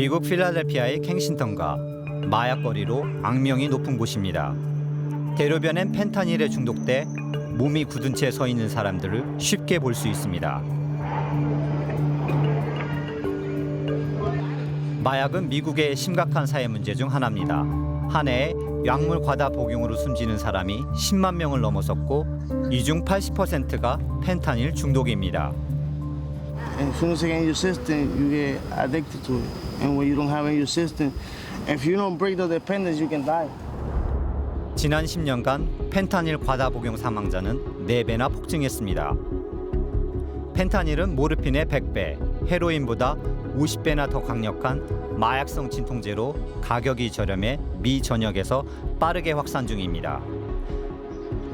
미국 필라델피아의 캥싱턴과 마약거리로 악명이 높은 곳입니다. 대로변엔 펜타닐에 중독돼 몸이 굳은 채 서 있는 사람들을 쉽게 볼 수 있습니다. 마약은 미국의 심각한 사회 문제 중 하나입니다. 한 해에 약물 과다 복용으로 숨지는 사람이 10만 명을 넘어섰고 이 중 80%가 펜타닐 중독입니다. As soon as it in your system, you get addicted to it. And when you don't have it in your system, if you don't break the dependence, you can die. 지난 10년간 펜타닐 과다 복용 사망자는 4배나 폭증했습니다. 펜타닐은 모르핀의 100배, 헤로인보다 50배나 더 강력한 마약성 진통제로 가격이 저렴해 미 전역에서 빠르게 확산 중입니다.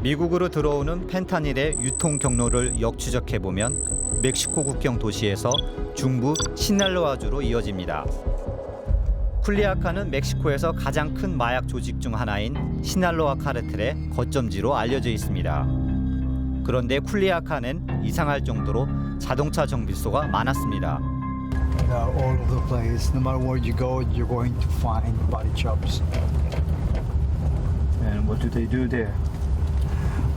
미국으로 들어오는 펜타닐의 유통 경로를 역추적해 보면 멕시코 국경 도시에서 중부 시날로아주로 이어집니다. 쿨리아카는 멕시코에서 가장 큰 마약 조직 중 하나인 시날로아 카르텔의 거점지로 알려져 있습니다. 그런데 쿨리아카는 이상할 정도로 자동차 정비소가 많았습니다. all over the place. No matter where you go, you're going to find body shops. And what do they do there?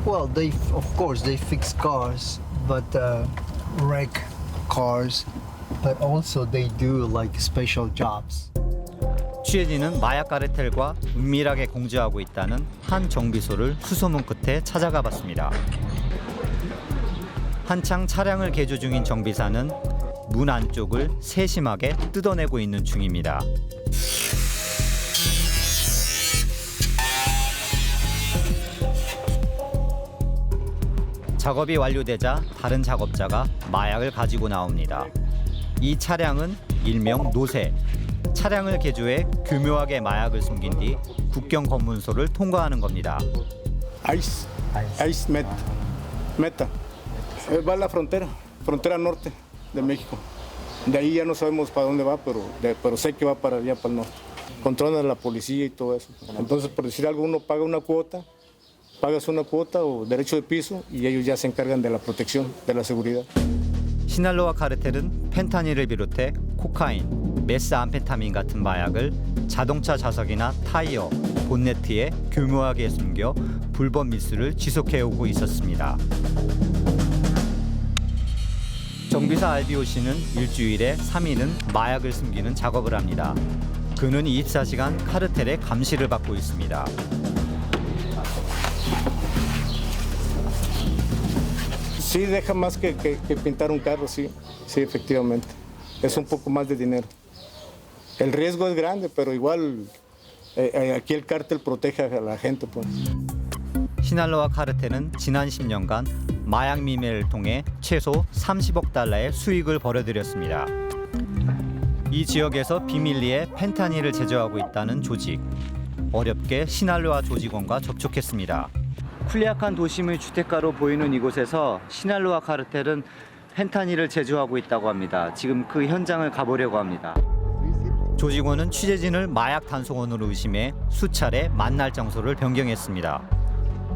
Well, they of course they fix cars, but uh, wreck cars. But also they do like special jobs. 취재진은 마약 카르텔과 은밀하게 공조하고 있다는 한 정비소를 수소문 끝에 찾아가 봤습니다. 한창 차량을 개조 중인 정비사는 문 안쪽을 세심하게 뜯어내고 있는 중입니다. 작업이 완료되자 다른 작업자가 마약을 가지고 나옵니다. 이 차량은 일명 노새. 차량을 개조해 교묘하게 마약을 숨긴 뒤 국경 검문소를 통과하는 겁니다. ICE, ICE Meta. Meta. Eh, Va a la frontera, frontera norte de México. De ahí ya no sabemos para dónde va, pero, de- pero sé que va para allá, para el norte. Controlan a la policía y todo eso. Entonces, por decir algo, uno paga una cuota, pagas una cuota o derecho de piso y ellos ya se encargan de la protección, de la seguridad. 시날로와 카르텔은 펜타닐을 비롯해 코카인, 메스암페타민 같은 마약을 자동차 좌석이나 타이어, 본네트에 교묘하게 숨겨 불법 밀수를 지속해오고 있었습니다. 정비사 알비오 씨는 일주일에 3일은 마약을 숨기는 작업을 합니다. 그는 24시간 카르텔의 감시를 받고 있습니다. Sí, deja más que, que- que pintar un carro, sí, sí, efectivamente. Es un poco más de dinero. El riesgo es grande, pero igual eh, eh, aquí el cártel protege a la gente, pues. 시날로와 카르텔은 지난 10년간 마약 미매를 통해 최소 30억 달러의 수익을 벌어들였습니다. 이 지역에서 비밀리에 펜타닐을 제조하고 있다는 조직. 어렵게 시날로와 조직원과 접촉했습니다. 쿨리악한 도심의 주택가로 보이는 이곳에서 시날로와 카르텔은 펜타닐을 제조하고 있다고 합니다. 지금 그 현장을 가보려고 합니다. 조직원은 취재진을 마약 단속원으로 의심해 수차례 만날 장소를 변경했습니다.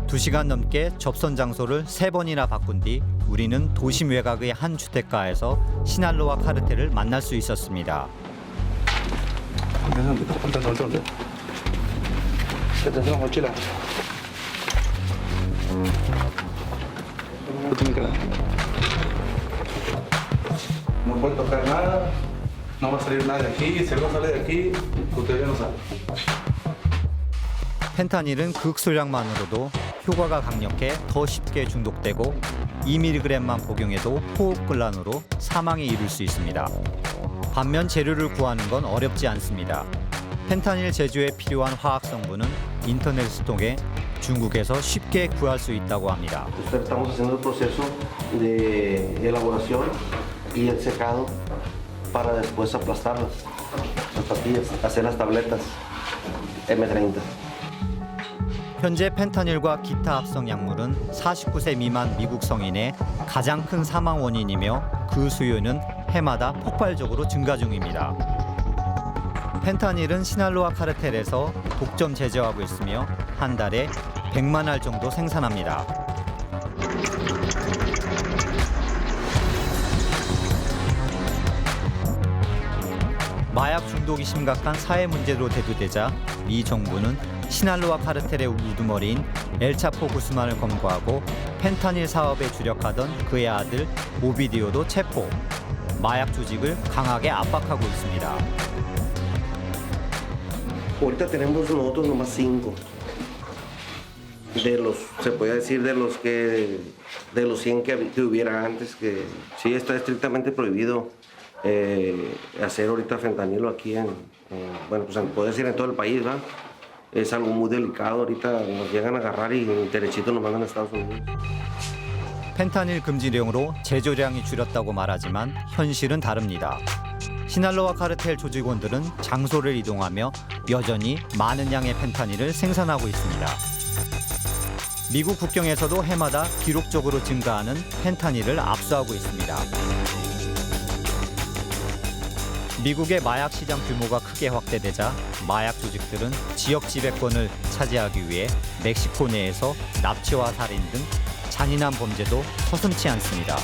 두 시간 넘게 접선 장소를 세 번이나 바꾼 뒤 우리는 도심 외곽의 한 주택가에서 시날로와 카르텔을 만날 수 있었습니다. No puede tocar nada, no va a salir nada de aquí, si algo sale de aquí, usted ya no sale. 펜타닐은 극소량만으로도 효과가 강력해 더 쉽게 중독되고 2mg만 복용해도 호흡곤란으로 사망에 이를 수 있습니다. 반면 재료를 구하는 건 어렵지 않습니다. 펜타닐 제조에 필요한 화학 성분은 인터넷을 통해 중국에서 쉽게 구할 수 있다고 합니다. Estamos haciendo el proceso de elaboración y el secado para después aplastarlas, las pastillas, hacer las tabletas M30. 현재 펜타닐과 기타 합성 약물은 49세 미만 미국 성인의 가장 큰 사망 원인이며 그 수요는 해마다 폭발적으로 증가 중입니다. 펜타닐은 시날로아 카르텔에서 독점 제조하고 있으며 한 달에 100만 알 정도 생산합니다. 마약 중독이 심각한 사회 문제로 대두되자 미 정부는 시날로와 카르텔의 우두머리인 엘차포 구스만을 검거하고 펜타닐 사업에 주력하던 그의 아들 오비디오도 체포. 마약 조직을 강하게 압박하고 있습니다. Ahorita tenemos nosotros nomás cinco. De los, se podría decir de los que, de los 100 que, que hubiera antes, que sí está estrictamente prohibido eh, hacer ahorita fentanilo aquí en, en- bueno, pues poder decir en todo el país, ¿va? Es algo muy delicado, ahorita nos llegan a agarrar y derechito nos mandan a Estados Unidos. 펜타닐 금지령으로 제조량이 줄였다고 말하지만 현실은 다릅니다. 시날로와 카르텔 조직원들은 장소를 이동하며 여전히 많은 양의 펜타닐을 생산하고 있습니다. 미국 국경에서도 해마다 기록적으로 증가하는 펜타닐을 압수하고 있습니다. 미국의 마약 시장 규모가 크게 확대되자 마약 조직들은 지역 지배권을 차지하기 위해 멕시코 내에서 납치와 살인 등 잔인한 범죄도 서슴치 않습니다.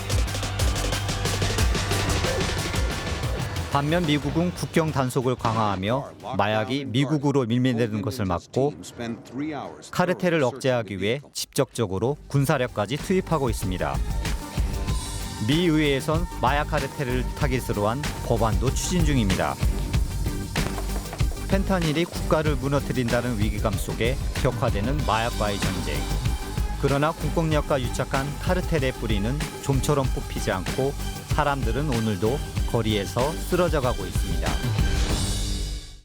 반면 미국은 국경 단속을 강화하며 마약이 미국으로 밀매되는 것을 막고 카르텔을 억제하기 위해 직접적으로 군사력까지 투입하고 있습니다. 미 의회에선 마약 카르텔을 타깃으로 한 법안도 추진 중입니다. 펜타닐이 국가를 무너뜨린다는 위기감 속에 격화되는 마약과의 전쟁. 그러나 국공력과 유착한 카르텔의 뿌리는 좀처럼 뽑히지 않고 사람들은 오늘도 거리에서 쓰러져 가고 있습니다.